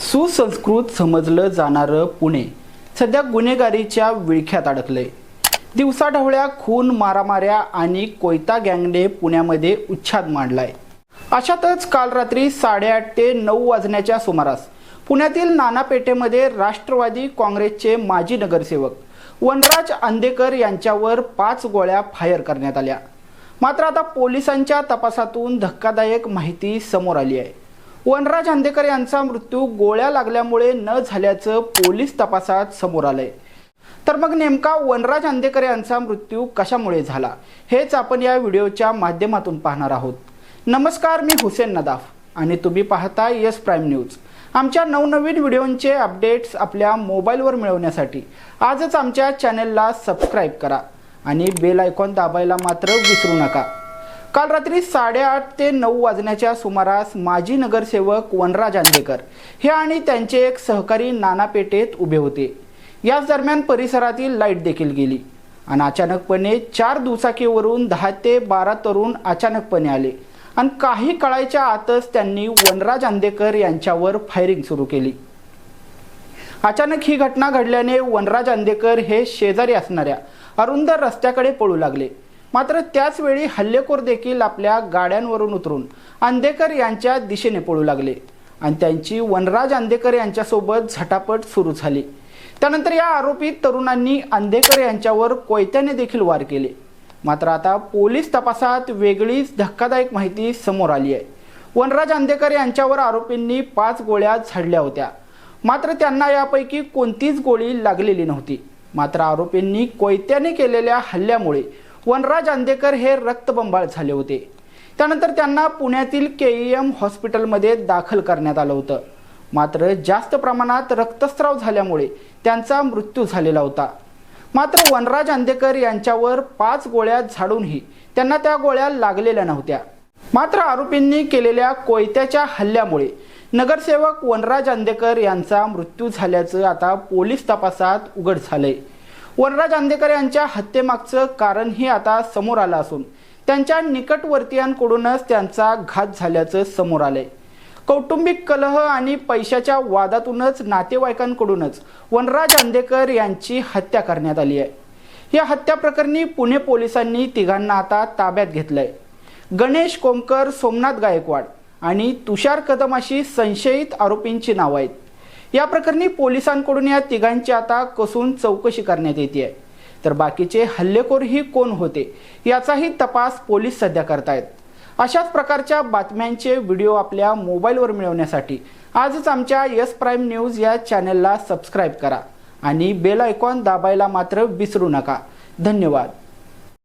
सुसंस्कृत समजलं जाणारं पुणे. सध्या गुन्हेगारीच्या विळख्यात अडकलंय. दिवसाढवळ्या खून मारामाऱ्या आणि कोयता गँगने पुण्यामध्ये उच्छाद मांडलाय. अशातच काल रात्री साडेआठ ते नऊ वाजण्याच्या सुमारास पुण्यातील नानापेठेमध्ये राष्ट्रवादी काँग्रेसचे माजी नगरसेवक वनराज अंदेकर यांच्यावर पाच गोळ्या फायर करण्यात आल्या. मात्र आता पोलिसांच्या तपासातून धक्कादायक माहिती समोर आली आहे. वनराज अंधेकर यांचा मृत्यू गोळ्या लागल्यामुळे न झाल्याचं पोलीस तपासात समोर आलंय. तर मग नेमका वनराज अंधेकर यांचा मृत्यू कशामुळे झाला? हेच आपण या व्हिडिओच्या माध्यमातून पाहणार आहोत. नमस्कार मी हुसेन नदाफ आणि तुम्ही पाहता यस प्राईम न्यूज. आमच्या नवनवीन व्हिडिओंचे अपडेट्स आपल्या मोबाईलवर मिळवण्यासाठी आजच आमच्या चॅनेलला सबस्क्राईब करा आणि बेल आयकॉन दाबायला मात्र विसरू नका. काल रात्री साडेआठ ते नऊ वाजण्याच्या सुमारास माजी नगरसेवक वनराज आंदेकर हे आणि त्यांचे एक सहकारी नाना पेठेत उभे होते. याच दरम्यान परिसरातील लाइट देखील गेली आणि अचानकपणे चार दुचाकीवरून दहा ते बारा तरुण अचानकपणे आले आणि काही काळाच्या आतच त्यांनी वनराज आंदेकर यांच्यावर फायरिंग सुरू केली. अचानक ही घटना घडल्याने वनराज अंदेकर हे शेजारी असणाऱ्या अरुंद रस्त्याकडे पळू लागले. मात्र त्याचवेळी हल्लेखोर देखील आपल्या गाड्यांवरून उतरून अंदेकर यांच्या दिशेने पळू लागले आणि त्यांची वनराज अंदेकर यांच्यासोबत झटापट सुरू झाली. त्यानंतर या आरोपी तरुणांनी अंदेकर यांच्यावर कोयत्याने देखील वार केले. मात्र आता पोलीस तपासात वेगळीच धक्कादायक माहिती समोर आली आहे. वनराज अंदेकर यांच्यावर आरोपींनी पाच गोळ्या झाडल्या होत्या. मात्र त्यांना यापैकी कोणतीच गोळी लागलेली नव्हती. मात्र आरोपींनी कोयत्याने केलेल्या हल्ल्यामुळे वनराज अंदेकर हे रक्तबंबाळ झाले होते. त्यानंतर त्यांना पुण्यातील के ई एम हॉस्पिटलमध्ये दाखल करण्यात आलं होतं. मात्र जास्त प्रमाणात रक्तस्राव झाल्यामुळे त्यांचा मृत्यू झालेला होता. मात्र वनराज अंदेकर यांच्यावर पाच गोळ्या झाडूनही त्यांना त्या गोळ्या लागलेल्या नव्हत्या. मात्र आरोपींनी केलेल्या कोयत्याच्या हल्ल्यामुळे नगरसेवक वनराज अंदेकर यांचा मृत्यू झाल्याचं आता पोलीस तपासात उघड झालंय. वनराज अंदेकर यांच्या हत्येमागचं कारणही आता समोर आलं असून त्यांच्या निकटवर्तीयांकडूनच त्यांचा घात झाल्याचं समोर आलंय. कौटुंबिक कलह आणि पैशाच्या वादातूनच नातेवाईकांकडूनच वनराज अंदेकर यांची हत्या करण्यात आली आहे. या हत्या प्रकरणी पुणे पोलिसांनी तिघांना आता ताब्यात घेतलंय. गणेश कोमकर सोमनाथ गायकवाड आणि तुषार कदम अशी संशयित आरोपींची नावं आहेत. या प्रकरणी पोलिसांकडून या तिघांची आता कसून चौकशी करण्यात येते. आहे तर बाकीचे हल्लेखोरही कोण होते याचाही तपास पोलीस सध्या करतायत. अशाच प्रकारच्या बातम्यांचे व्हिडिओ आपल्या मोबाईलवर मिळवण्यासाठी आजच आमच्या यस प्राईम न्यूज या चॅनलला सबस्क्राईब करा आणि बेल आयकॉन दाबायला मात्र विसरू नका. धन्यवाद.